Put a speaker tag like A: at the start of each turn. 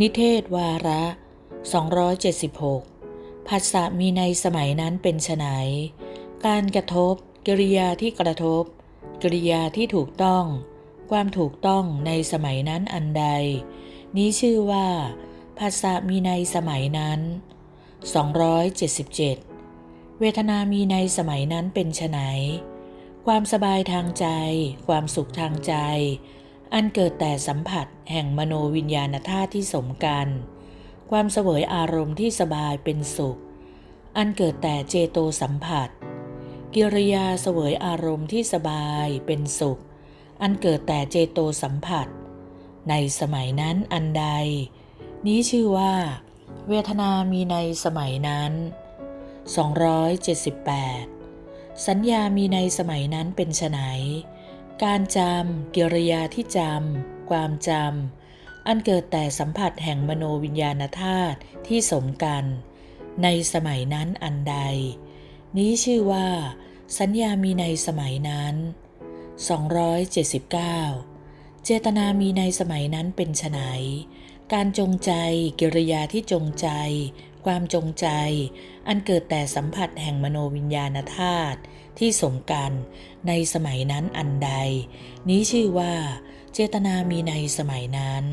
A: นิเทศวาระ 276ภาษามีในสมัยนั้นเป็นไนการกระทบกริยาที่กระทบกริยาที่ถูกต้อง ความถูกต้องในสมัยนั้นอันใด นี้ชื่อว่าภาษามีในสมัยนั้น 277 เวทนามีในสมัยนั้นเป็นไนความสบายทางใจ ความสุขทางใจ อันเกิดแต่สัมผัสแห่งมโนวิญญาณธาตุที่สมกัน ความเสวยอารมณ์ที่สบายเป็นสุข อันเกิดแต่เจโตสัมผัส กิริยาเสวยอารมณ์ที่สบายเป็นสุข อันเกิดแต่เจโตสัมผัส ในสมัยนั้นอันใด นี้ชื่อว่า เวทนามีในสมัยนั้น 278 สัญญามีในสมัยนั้นเป็นไน การจำกิริยาที่จำ ความจำ อันเกิดแต่สัมผัสแห่งมโนวิญญาณธาตุที่สมกัน ในสมัยนั้นอันใด นี้ชื่อว่า สัญญามีในสมัยนั้น 279 เจตนามีในสมัยนั้นเป็นไนการจงใจกิริยาที่จงใจ ความจงใจ อันเกิดแต่สัมผัสแห่งมโนวิญญาณธาตุที่สมกันในสมัยนั้นอันใด นี้ชื่อว่า เจตนามีในสมัยนั้น